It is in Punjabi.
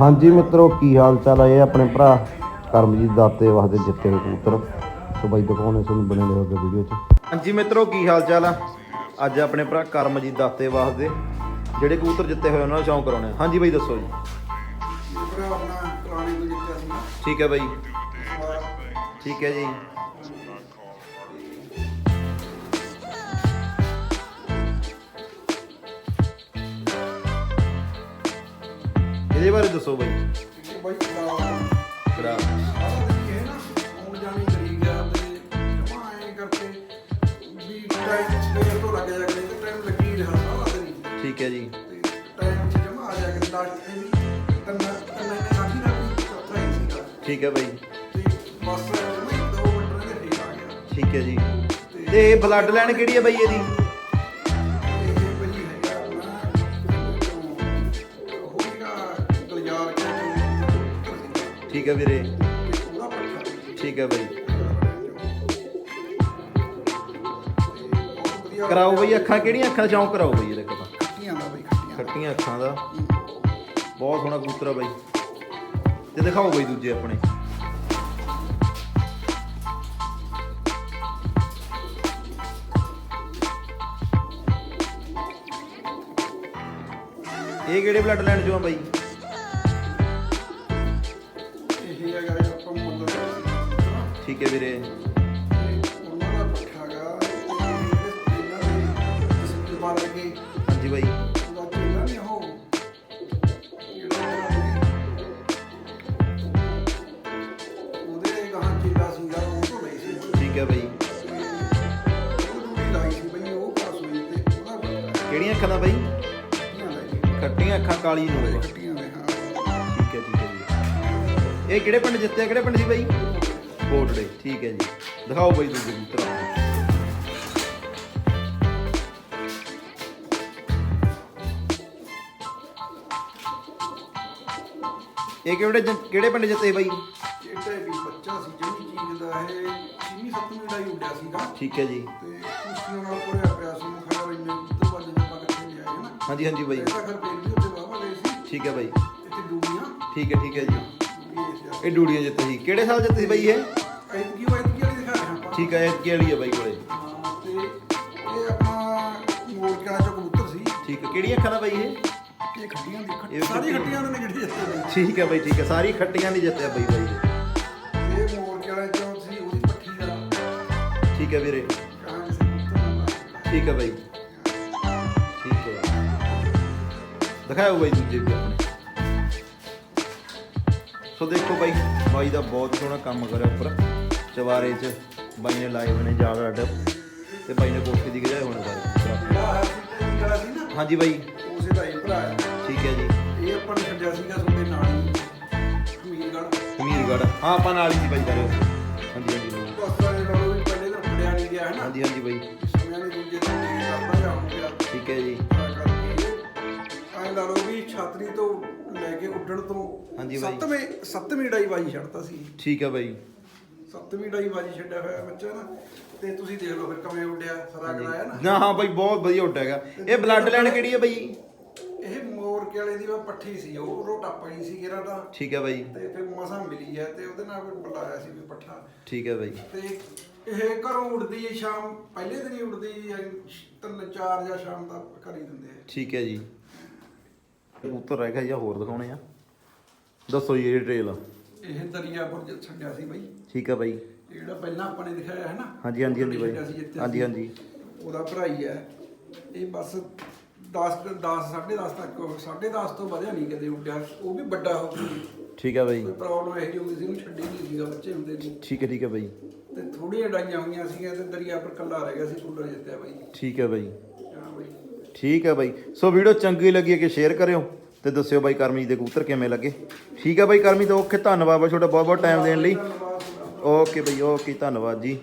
ਹਾਂਜੀ ਮਿੱਤਰੋ ਕੀ ਹਾਲ ਚਾਲ ਹੈ ਆਪਣੇ ਭਰਾ ਕਰਮਜੀਤ ਦਾਤੇ ਵਾਸਤੇ ਜਿੱਤੇ ਹੋਏ ਕਬੂਤਰ। ਸੋ ਬਾਈ ਦਿਖਾਉਣੇ ਤੁਹਾਨੂੰ ਬਣੇ ਰਹੋਗੇ ਵੀਡੀਓ 'ਚ। ਹਾਂਜੀ ਮਿੱਤਰੋ ਕੀ ਹਾਲ ਚਾਲ ਆ? ਅੱਜ ਆਪਣੇ ਭਰਾ ਕਰਮਜੀਤ ਦਾਤੇ ਵਾਸਤੇ ਜਿਹੜੇ ਕਬੂਤਰ ਜਿੱਤੇ ਹੋਏ ਉਹਨਾਂ ਦਾ ਸ਼ੌਂਕ ਕਰਾਉਣੇ ਆ। ਹਾਂਜੀ ਬਾਈ ਦੱਸੋ ਜੀ। ਭਰਾ ਆਪਣਾ ਪੁਰਾਣੇ ਤੋਂ ਜਿੱਤਿਆ ਸੀ ਨਾ ਠੀਕ ਹੈ ਬਾਈ। ਠੀਕ ਹੈ ਜੀ। ਰਿਹਾ ਸਾਰਾ ਦਿਨ। ਹੀ। ਠੀਕ ਹੈ ਜੀ। ਤੇ ਟਾਈਮ ਚ ਜਮਾ ਆ ਜਾ ਕਰੇ ਲਾਸਟ ਇਹ ਵੀ ਤੰਨਾ ਤੰਨਾ ਨੇ ਕਾਫੀ ਨਾ ਵੀ ਚੌਥਾ ਹੀ ਸੀਗਾ। ਠੀਕ ਹੈ ਬਾਈ। ਤੇ ਬਸ ਜਮਾ ਹੀ ਦੋ ਮਿੰਟ ਦੇ ਠੀਕ ਆ ਗਿਆ। ਠੀਕ ਹੈ ਜੀ। ਤੇ ਬਲੱਡ ਲਾਈਨ ਕਿਹੜੀ ਹੈ ਬਾਈ ਇਹਦੀ? ਠੀਕ ਹੈ ਵੀਰੇ। ਠੀਕ ਹੈ ਬਾਈ। ਕਰਾਓ ਬਈ ਅੱਖਾਂ ਕਿਹੜੀਆਂ ਅੱਖਾਂ ਚੌਂਕ ਕਰਾਓ ਬਈ ਇਹਦੇ ਕੋਲ ਖੱਟੀਆਂ ਦਾ ਬਈ ਖੱਟੀਆਂ। ਖੱਟੀਆਂ ਅੱਖਾਂ ਦਾ। ਬਹੁਤ ਸੋਹਣਾ ਕਬੂਤਰ ਆ ਬਾਈ। ਤੇ ਦਿਖਾਓ ਬਈ ਦੂਜੇ ਆਪਣੇ। ਇਹ ਕਿਹੜੇ ਬਲੱਡ ਲਾਈਨ ਚੋਂ ਆ ਬਾਈ? ਠੀਕ ਹੈ ਵੀਰੇ। ਉਹਨਾਂ ਦਾ ਪੱਠਾ ਗਾ ਇਹਨਾਂ ਦੇ ਤਸਵੀਰ ਬਣ ਕੇ ਹਾਂਜੀ ਬਾਈ। ਠੀਕ ਹੈ ਬਾਈ। ਕਿਹੜੀਆਂ ਅੱਖਾਂ ਦਾ ਬਾਈ? ਖੱਟੀਆਂ ਅੱਖਾਂ ਕਾਲੀ ਨੂੰ ਠੀਕ ਹੈ ਠੀਕ ਹੈ ਜੀ ਇਹ ਕਿਹੜੇ ਪਿੰਡ ਜਿੱਤਿਆ? ਕਿਹੜੇ ਪਿੰਡ ਸੀ ਬਾਈ? ਕੋਟੜੇ ਠੀਕ ਹੈ ਜੀ। ਦਿਖਾਓ ਬਾਈ ਦੂਜੇ ਕਬੂਤਰ। ਇਹ ਕਿਹੜੇ ਜਿ- ਕਿਹੜੇ ਪਿੰਡ ਜਿੱਤੇ ਬਾਈ? ਚੇਟੇ ਵੀ ਬੱਚਾ ਸੀ ਜਮੀ ਚੀਜ਼ ਦਾ ਇਹ ਛੀਵੀਂ ਸੱਤਵੀਂ ਦਾ ਹੀ ਉੱਡਿਆ ਸੀਗਾ। ਠੀਕ ਹੈ ਜੀ। ਤੇ ਕੁਸ਼ਤੀਆਂ ਨਾਲ ਭਰਿਆ ਪਿਆ ਸੀ ਮੈਂ ਖਬਰ ਇੰਨੇ ਉੱਤੇ ਵੱਜ ਜੇ ਪਾ ਕਿੱਥੇ ਲਿਆਏ ਨਾ? ਹਾਂਜੀ ਹਾਂਜੀ ਬਾਈ। ਵੀ ਉੱਤੇ ਗਏ ਸੀ। ਠੀਕ ਹੈ ਬਾਈ। ਇੱਥੇ ਠੀਕ ਹੈ ਠੀਕ ਹੈ ਜੀ। ਇਹ ਡੂੜੀਆਂ ਜਿੱਤੇ ਸੀ ਕਿਹੜੇ ਸਾਲ ਜਿੱਤੇ ਸੀ ਬਾਈ ਇਹ? ਐਤਕੀ ਉਹ ਐਤਕੀ ਵਾਲੀ ਦਿਖਾ ਰਿਹਾ ਆਪਾਂ। ਠੀਕ ਹੈ ਇਹ ਕੀ ਵਾਲੀ ਹੈ ਬਾਈ ਕੋਲੇ। ਹਾਂ, ਤੇ ਇਹ ਆਪਣਾ ਮੋੜ ਕੇ ਵਾਲਾ ਚੋਂ ਕਬੂਤਰ ਸੀ। ਠੀਕ ਹੈ ਕਿਹੜੀਆਂ ਅੱਖਾਂ ਦਾ ਬਾਈ ਇਹ? ਇਹ ਖੱਟੀਆਂ ਦੀ ਇਹ ਖੱਟ- ਵੀ ਸਾਰੀ ਖੱਟੀਆਂ। ਖੱਟੀਆਂ ਦੇ ਨੇ ਜਿਹੜੀ ਜਿੱਤੇ ਨੇ ਠੀਕ ਹੈ ਬਾਈ ਠੀਕ ਹੈ ਸਾਰੀ ਖੱਟੀਆਂ ਨਹੀਂ ਜਿੱਤਿਆ ਬਾਈ ਬਾਈ ਦੇ ਇਹ ਮੋੜ ਕੇ ਵਾਲੇ ਚੋਂ ਸੀ ਉਹਦੀ ਪੱਠੀ ਦਾ ਠੀਕ ਹੈ ਵੀਰੇ। ਕਬੂਤਰ ਦਾ ਠੀਕ ਹੈ ਬਾਈ। ਠੀਕ ਹੈ ਦਿਖਾਓ ਬਾਈ ਦੂਜੇ ਵੀ ਆਪਣੇ। ਸੋ ਦੇਖੋ ਬਾਈ ਬਾਈ ਦਾ ਬਹੁਤ ਸੋਹਣਾ ਕੰਮ ਕਰਿਆ ਉੱਪਰ। ਚਵਾਰੇ 'ਚ ਬਾਈ ਨੇ ਲਾਏ ਨੇ ਜਾਲ ਅੱਡ। ਤੇ ਬਾਈ ਨੇ ਕੋਠੇ ਦੀ ਗਜਾਏ ਹੋਣੇ ਸਾਰੇ। ਹਾਂਜੀ ਬਾਈ। ਉਸੇ ਦਾ ਹੀ ਭਰਾ ਠੀਕ ਹੈ ਜੀ। ਇਹ ਆਪਾਂ ਨੇ ਛੱਡਿਆ ਸੀਗਾ ਤੁਹਾਡੇ ਨਾਲ ਹੀ ਹਮੀਰਗੜ੍ਹ। ਹਾਂ ਆਪਾਂ ਨਾਲ ਹੀ ਸੀ ਬਾਈ ਕਰੇ ਹਾਂਜੀ ਹਾਂਜੀ। ਬਸ ਵਾਲੇ ਨਾਲੋਂ ਵੀ ਪਹਿਲੇ ਤਾਂ ਫੜਿਆ ਨਹੀਂ ਗਿਆ ਹੈ ਨਾ ਹਾਂਜੀ ਹਾਂਜੀ ਬਾਈ ਸਮਿਆਂ ਦੇ ਦੂਜੇ ਠੀਕ ਹੈ ਜੀ। ਲਾ ਲਓ ਵੀ ਛਾਤਰੀ ਤੋਂ ਲੈ ਕੇ ਉੱਡਣ ਤੋਂ ਹਾਂਜੀ ਬਾਈ। ਸੱਤਵੇਂ ਸੱਤਵੀਂ ਡਾਈ ਬਾਜੀ ਛੱਡਤਾ ਸੀ। ਠੀਕ ਹੈ ਬਾਈ। ਸੱਤਵੀਂ ਡਾਈ ਬਾਜੀ ਛੱਡਿਆ ਹੋਇਆ ਬੱਚਾ ਨਾ ਤੇ ਤੁਸੀਂ ਦੇਖ ਲਓ ਫਿਰ ਕਿਵੇਂ ਉੱਡਿਆ ਸਾਰਾ ਕਰਾਇਆ ਨਾ। ਨਾ ਹਾਂ ਬਾਈ ਬਹੁਤ ਵਧੀਆ ਉੱਡ ਹੈਗਾ। ਇਹ ਬਲੱਡ ਲਾਈਨ ਕਿਹੜੀ ਹੈ ਬਾਈ? ਇਹ ਮੋਰ ਕੇ ਵਾਲੇ ਦੀ ਵਾ ਪੱਠੀ ਸੀ ਉਹ ਉਹ ਟੱਪ ਗਈ ਸੀ ਕਿਹੜਾ ਤਾਂ। ਠੀਕ ਹੈ ਬਾਈ। ਤੇ ਫਿਰ ਮਸਾਂ ਮਿਲੀ ਹੈ ਤੇ ਉਹਦੇ ਨਾਲ ਫਿਰ ਬੁਲਾਇਆ ਸੀ ਵੀ ਪੱਠਾ। ਠੀਕ ਹੈ ਬਾਈ। ਤੇ ਇਹ ਘਰੋਂ ਉੱਡਦੀ ਹੈ ਸ਼ਾਮ ਪਹਿਲੇ ਦਿਨ ਹੀ ਉੱਡਦੀ ਹੈ ਤਿੰਨ ਚਾਰ ਜਾਂ ਸ਼ਾਮ ਘਰ ਹੀ ਦਿੰਦੇ ਆ। ਠੀਕ ਹੈ ਜੀ। ਕਬੂਤਰ ਰਹਿ ਗਿਆ ਜਾਂ ਹੋਰ ਦਿਖਾਉਣੇ ਆ। ਦੱਸੋ ਜੀ ਇਹ ਟ੍ਰੇਲ ਇਹ ਦਰਿਆਪੁਰ ਚ ਛੱਡਿਆ ਸੀ ਬਾਈ। ਠੀਕ ਹੈ ਬਾਈ। ਇਹ ਜਿਹੜਾ ਪਹਿਲਾਂ ਆਪਾਂ ਨੇ ਦਿਖਾਇਆ ਹੈ ਨਾ ਹਾਂਜੀ ਹਾਂਜੀ ਹਾਂਜੀ ਬਾਈ। ਛੱਡਿਆ ਸੀ ਜਿੱਥੇ ਹਾਂਜੀ ਹਾਂਜੀ। ਉਹਦਾ ਭਰਾ ਹੀ ਇਹ ਬਸ 10 10 10.5 ਤੱਕ 10.5 ਤੋਂ ਵਧਿਆ ਨਹੀਂ ਕਦੇ ਉੱਡਿਆ। ਉਹ ਵੀ ਵੱਡਾ ਹੋ ਗਿਆ। ਠੀਕ ਹੈ ਬਾਈ। ਪ੍ਰੋਬਲਮ ਇਹ ਜਿਹੀ ਹੁੰਦੀ ਸੀ ਛੱਡੀ ਨਹੀਂ ਸੀਗਾ ਬੱਚੇ ਹੁੰਦੇ ਸੀ ਠੀਕ ਹੈ ਠੀਕ ਹੈ ਬਾਈ। ਤੇ ਥੋੜੀਆਂ ਡਾਈਆਂ ਹੋਈਆਂ ਸੀਗੀਆਂ ਤੇ ਦਰਿਆਪੁਰ ਕੱਲਾ ਰਹਿ ਗਿਆ ਸੀ ਕੂਲਰ ਜਿੱਤਿਆ ਬਾਈ। ਠੀਕ ਹਾਂ ਬਾਈ। ਠੀਕ ਹੈ ਬਾਈ। ਸੋ ਵੀਡੀਓ ਚੰਗੀ ਲੱਗੀ ਹੈ ਕਿ ਸ਼ੇਅਰ ਕਰਿਓ ਤੇ ਦੱਸਿਓ ਬਾਈ ਕਰਮਜੀਤ ਦੇ ਕਬੂਤਰ ਕਿਵੇਂ ਲੱਗੇ। ਠੀਕ ਹੈ ਬਾਈ ਕਰਮਜੀਤ ਓਕੇ, ਧੰਨਵਾਦ ਬਾਈ, ਤੁਹਾਡਾ ਬਹੁਤ ਬਹੁਤ ਟਾਈਮ ਦੇਣ ਲਈ। ਓਕੇ ਬਾਈ, ਓਕੇ, ਧੰਨਵਾਦ ਜੀ।